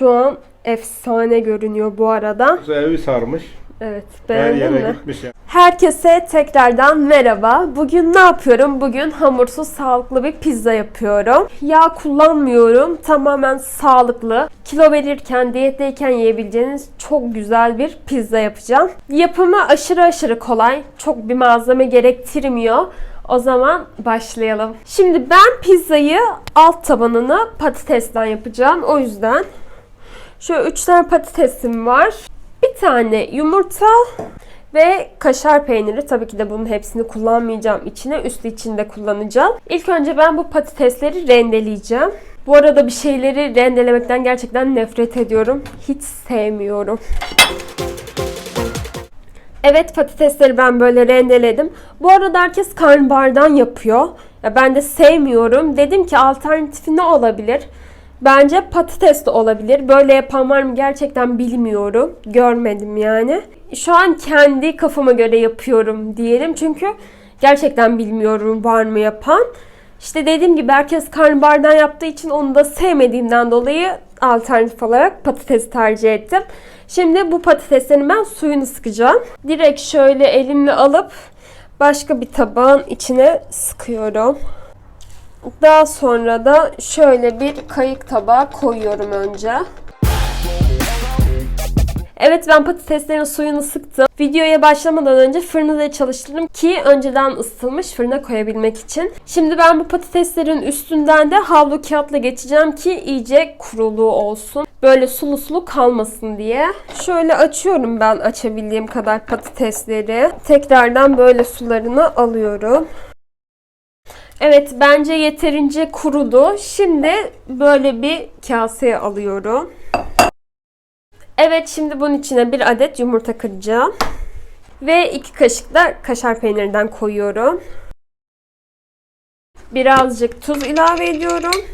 Şu an efsane görünüyor bu arada. Evi sarmış. Evet Her beğendin yere mi? gitmiş ya. Herkese tekrardan merhaba. Bugün ne yapıyorum? Bugün hamursuz sağlıklı bir pizza yapıyorum. Yağ kullanmıyorum. Tamamen sağlıklı. Kilo verirken, diyetteyken yiyebileceğiniz çok güzel bir pizza yapacağım. Yapımı aşırı aşırı kolay. Çok bir malzeme gerektirmiyor. O zaman başlayalım. Şimdi ben pizzayı alt tabanını patatesten yapacağım. O yüzden şöyle 3 tane patatesim var. Bir tane yumurta ve kaşar peyniri. Tabii ki de bunun hepsini kullanmayacağım içine. Üstü içinde kullanacağım. İlk önce ben bu patatesleri rendeleyeceğim. Bu arada bir şeyleri rendelemekten gerçekten nefret ediyorum. Hiç sevmiyorum. Evet patatesleri ben böyle rendeledim. Bu arada herkes karnabahardan yapıyor. Ya ben de sevmiyorum. Dedim ki alternatifi ne olabilir? Bence patates de olabilir. Böyle yapan var mı gerçekten bilmiyorum. Görmedim yani. Şu an kendi kafama göre yapıyorum diyelim. Çünkü gerçekten bilmiyorum var mı yapan. İşte dediğim gibi herkes karnabahardan yaptığı için onu da sevmediğimden dolayı alternatif olarak patates tercih ettim. Şimdi bu patateslerin ben suyunu sıkacağım. Direkt şöyle elimle alıp başka bir tabağın içine sıkıyorum. Daha sonra da şöyle bir kayık tabağa koyuyorum önce. Evet ben patateslerin suyunu sıktım. Videoya başlamadan önce fırını da çalıştırdım ki önceden ısıtılmış fırına koyabilmek için. Şimdi ben bu patateslerin üstünden de havlu kağıtla geçeceğim ki iyice kuruluğu olsun. Böyle sulu sulu kalmasın diye. Şöyle açıyorum ben açabildiğim kadar patatesleri. Tekrardan böyle sularını alıyorum. Evet bence yeterince kurudu. Şimdi böyle bir kaseye alıyorum. Evet şimdi bunun içine bir adet yumurta kıracağım. Ve iki kaşık da kaşar peynirinden koyuyorum. Birazcık tuz ilave ediyorum.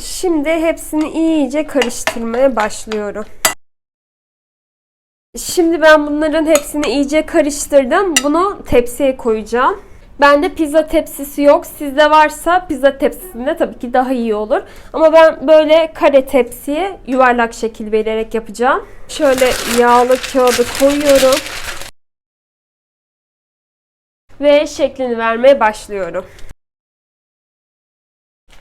Şimdi hepsini iyice karıştırmaya başlıyorum. Şimdi ben bunların hepsini iyice karıştırdım. Bunu tepsiye koyacağım. Bende pizza tepsisi yok. Sizde varsa pizza tepsisinde tabii ki daha iyi olur. Ama ben böyle kare tepsiye yuvarlak şekil vererek yapacağım. Şöyle yağlı kağıdı koyuyorum. Ve şeklini vermeye başlıyorum.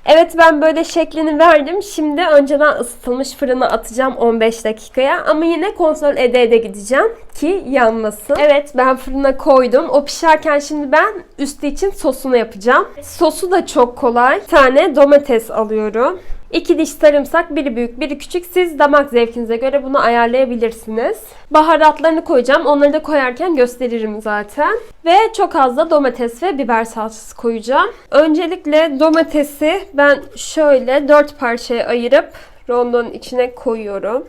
Evet ben böyle şeklini verdim. Şimdi önceden ısıtılmış fırına atacağım 15 dakikaya. Ama yine kontrol ede ede gideceğim ki yanmasın. Evet ben fırına koydum. O pişerken şimdi ben üstü için sosunu yapacağım. Sosu da çok kolay. Bir tane domates alıyorum. 2 diş sarımsak, biri büyük, biri küçük. Siz damak zevkinize göre bunu ayarlayabilirsiniz. Baharatlarını koyacağım. Onları da koyarken gösteririm zaten. Ve çok az da domates ve biber salçası koyacağım. Öncelikle domatesi ben şöyle 4 parçaya ayırıp rondonun içine koyuyorum.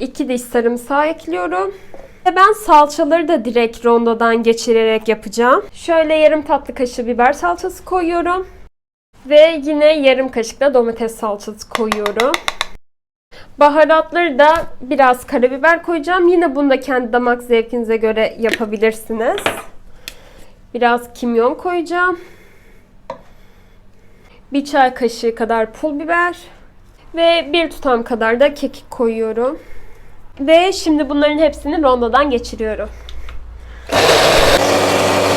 2 diş sarımsağı ekliyorum. Ve ben salçaları da direkt rondodan geçirerek yapacağım. Şöyle yarım tatlı kaşığı biber salçası koyuyorum. Ve yine yarım kaşık da domates salçası koyuyorum. Baharatları da biraz karabiber koyacağım. Yine bunu da kendi damak zevkinize göre yapabilirsiniz. Biraz kimyon koyacağım. Bir çay kaşığı kadar pul biber. Ve bir tutam kadar da kekik koyuyorum. Ve şimdi bunların hepsini rondodan geçiriyorum.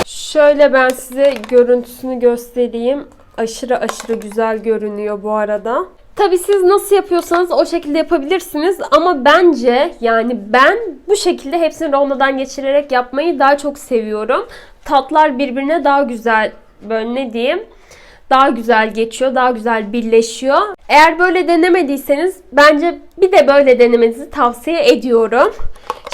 Şöyle ben size görüntüsünü göstereyim. Aşırı aşırı güzel görünüyor bu arada. Tabi siz nasıl yapıyorsanız o şekilde yapabilirsiniz ama bence yani ben bu şekilde hepsini rondodan geçirerek yapmayı daha çok seviyorum. Tatlar birbirine daha güzel böyle ne diyeyim daha güzel geçiyor, daha güzel birleşiyor. Eğer böyle denemediyseniz bence bir de böyle denemenizi tavsiye ediyorum.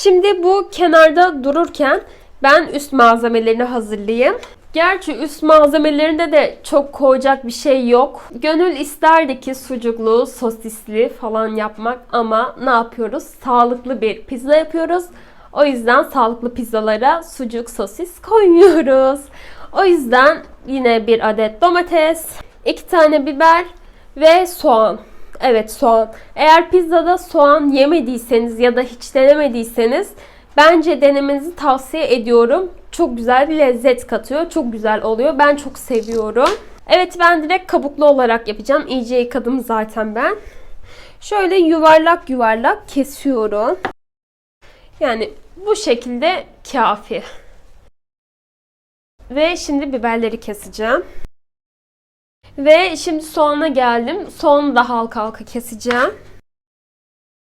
Şimdi bu kenarda dururken ben üst malzemelerini hazırlayayım. Gerçi üst malzemelerinde de çok koyacak bir şey yok. Gönül isterdi ki sucuklu, sosisli falan yapmak ama ne yapıyoruz? Sağlıklı bir pizza yapıyoruz. O yüzden sağlıklı pizzalara sucuk, sosis koymuyoruz. O yüzden yine bir adet domates, iki tane biber ve soğan. Evet soğan. Eğer pizzada soğan yemediyseniz ya da hiç denemediyseniz bence denemenizi tavsiye ediyorum. Çok güzel bir lezzet katıyor. Çok güzel oluyor. Ben çok seviyorum. Evet ben direkt kabuklu olarak yapacağım. İyice yıkadım zaten ben. Şöyle yuvarlak yuvarlak kesiyorum. Yani bu şekilde kafi. Ve şimdi biberleri keseceğim. Ve şimdi soğana geldim. Soğanı da halka halka keseceğim.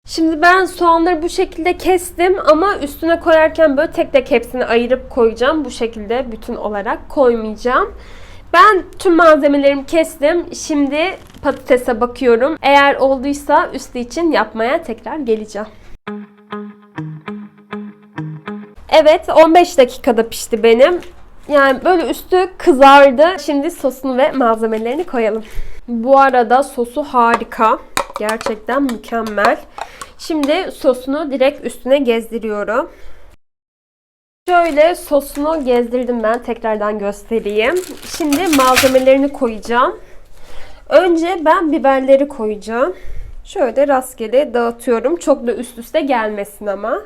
Şimdi ben soğanları bu şekilde kestim ama üstüne koyarken böyle tek tek hepsini ayırıp koyacağım. Bu şekilde bütün olarak koymayacağım. Ben tüm malzemelerimi kestim. Şimdi patatese bakıyorum. Eğer olduysa üstü için yapmaya tekrar geleceğim. Evet 15 dakikada pişti benim. Yani böyle üstü kızardı. Şimdi sosunu ve malzemelerini koyalım. Bu arada sosu harika. Gerçekten mükemmel. Şimdi sosunu direkt üstüne gezdiriyorum. Şöyle sosunu gezdirdim ben. Tekrardan göstereyim. Şimdi malzemelerini koyacağım. Önce ben biberleri koyacağım. Şöyle rastgele dağıtıyorum. Çok da üst üste gelmesin ama.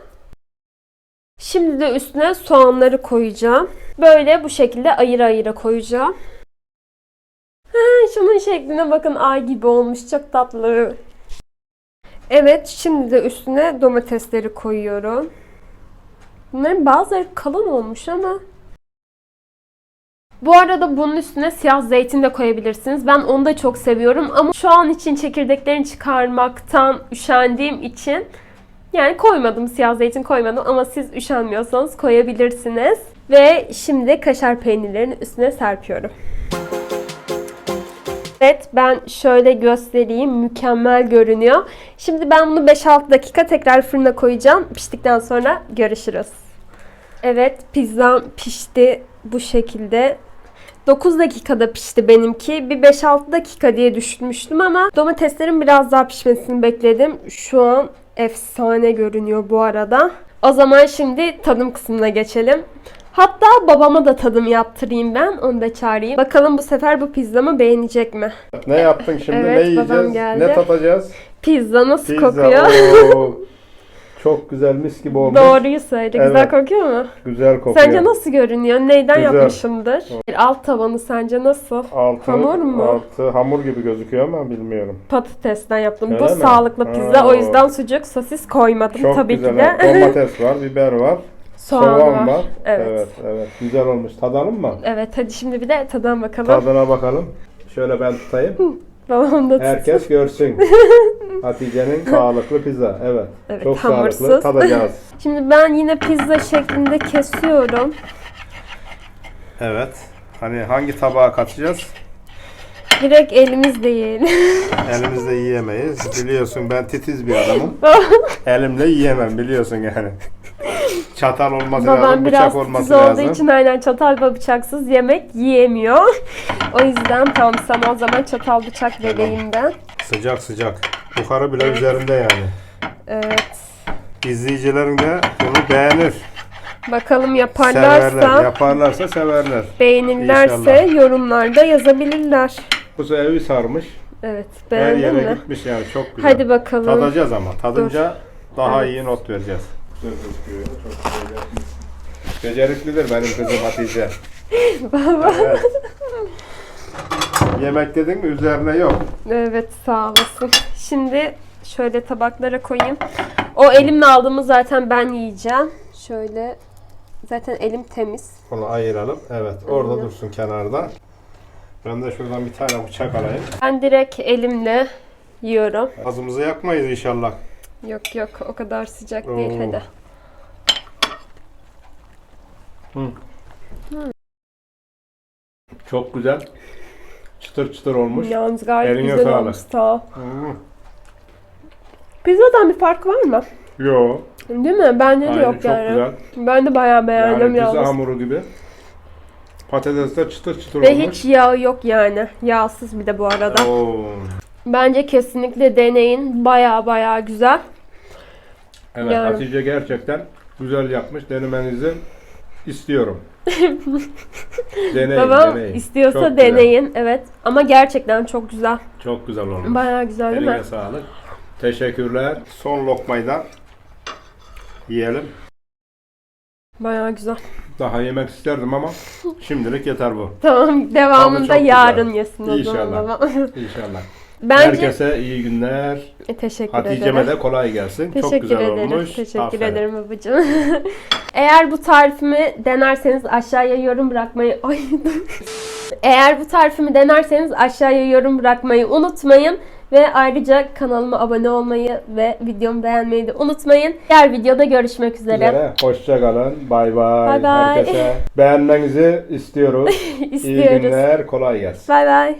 Şimdi de üstüne soğanları koyacağım. Böyle bu şekilde ayıra ayıra koyacağım. Şunun şekline bakın ay gibi olmuş. Çok tatlı. Evet şimdi de üstüne domatesleri koyuyorum. Bunların bazıları kalın olmuş ama. Bu arada bunun üstüne siyah zeytin de koyabilirsiniz. Ben onu da çok seviyorum ama şu an için çekirdeklerini çıkarmaktan üşendiğim için yani koymadım siyah zeytin koymadım ama siz üşenmiyorsanız koyabilirsiniz. Ve şimdi kaşar peynirlerini üstüne serpiyorum. Evet ben şöyle göstereyim. Mükemmel görünüyor. Şimdi ben bunu 5-6 dakika tekrar fırına koyacağım. Piştikten sonra görüşürüz. Evet pizzam pişti bu şekilde. 9 dakikada pişti benimki. Bir 5-6 dakika diye düşünmüştüm ama domateslerin biraz daha pişmesini bekledim. Şu an efsane görünüyor bu arada. O zaman şimdi tadım kısmına geçelim. Hatta babama da tadım yaptırayım ben. Onu da çağırayım. Bakalım bu sefer bu pizzamı beğenecek mi? Ne yaptın şimdi? Evet, ne yiyeceğiz? geldi. Ne tatacağız? Pizza nasıl Pizza. kokuyor? Oo, çok güzel mis gibi olmuş. Doğruyu söyle. Güzel Evet. kokuyor mu? Güzel kokuyor. Sence nasıl görünüyor? Neyden Güzel. yapmışımdır? Alt tabanı sence nasıl? Altı, Hamur mu? Altı hamur gibi gözüküyor ama bilmiyorum. Patatesten yaptım. Öyle Bu mi? sağlıklı pizza. O Oo. yüzden sucuk, sosis koymadım Çok tabii güzel. ki de. Domates var, biber var, Soğan, var. Evet. evet, evet. Güzel olmuş. Tadalım mı? Evet hadi şimdi bir de tadına bakalım. Tadına bakalım. Şöyle ben tutayım. Babam da tutsun. Herkes görsün. Hatice'nin sağlıklı pizza. Evet. Evet, Çok hamursuz. sağlıklı. Tadacağız. Şimdi ben yine pizza şeklinde kesiyorum. Evet. Hani hangi tabağa katacağız? Direkt elimizle yiyelim. Elimizle yiyemeyiz. Biliyorsun ben titiz bir adamım. Elimle yiyemem biliyorsun yani. Çatal olması Babam lazım, biraz bıçak olması olduğu lazım. için aynen çatal ve bıçaksız yemek yiyemiyor. O yüzden tamam sana o zaman çatal bıçak vereyim ben. Sıcak sıcak. Buharı bile üzerinde yani. Evet. İzleyicilerin de bunu beğenir. Bakalım Severler. yaparlarsa, Yaparlarsa severler. beğenirlerse İnşallah. yorumlarda yazabilirler. Bu evi sarmış. Evet, Her beğendin yere mi? gitmiş yani çok güzel. Hadi bakalım. Tadacağız ama. Tadınca daha Evet. iyi not vereceğiz. Beceriklidir benim kızım Hatice. Baba. Evet. Yemek dedin mi üzerine yok. Evet, sağ olasın. Şimdi şöyle tabaklara koyayım. O elimle aldığımı zaten ben yiyeceğim. Şöyle zaten elim temiz. Onu ayıralım. Evet orada Aynen. dursun kenarda. Ben de şuradan bir tane bıçak alayım. Ben direkt elimle yiyorum. Ağzımızı yakmayız inşallah. Yok yok o kadar sıcak değil Oo. hadi. Çok güzel. Çıtır çıtır olmuş. Yalnız gayet Eline güzel sağlık. olmuş sağ ol. Pizzadan bir fark var mı? Yo. Değil mi? Bende de yok çok yani. güzel. Ben de bayağı beğendim Yani pizza yalnız. hamuru gibi. Patates de çıtır çıtır Ve olmuş. hiç yağ yok yani. Yağsız bir de bu arada. Oo. Bence kesinlikle deneyin. Bayağı bayağı güzel. Evet Yani. Hatice gerçekten güzel yapmış. Denemenizi istiyorum. deneyin, Babam deneyin. istiyorsa Çok güzel. deneyin. Evet. Ama gerçekten çok güzel. Çok güzel olmuş. Bayağı güzel değil Eline mi? sağlık. Teşekkürler. Son lokmayı da yiyelim. Bayağı güzel. Daha yemek isterdim ama şimdilik yeter bu. Tamam devamında yarın güzel. yesin o zaman İnşallah. İnşallah. Bence Herkese iyi günler. E, teşekkür Hatice'me ederim. de kolay gelsin. Teşekkür Çok güzel ederim. olmuş. Teşekkür Aferin. ederim babacığım. Eğer bu tarifimi denerseniz aşağıya yorum bırakmayı Ay. Eğer bu tarifimi denerseniz aşağıya yorum bırakmayı unutmayın. Ve ayrıca kanalıma abone olmayı ve videomu beğenmeyi de unutmayın. Diğer videoda görüşmek üzere. Üzere. Hoşça kalın. Bay bay. Herkese beğenmenizi istiyoruz. iyi İstiyoruz. günler. Kolay gelsin. Bay bay.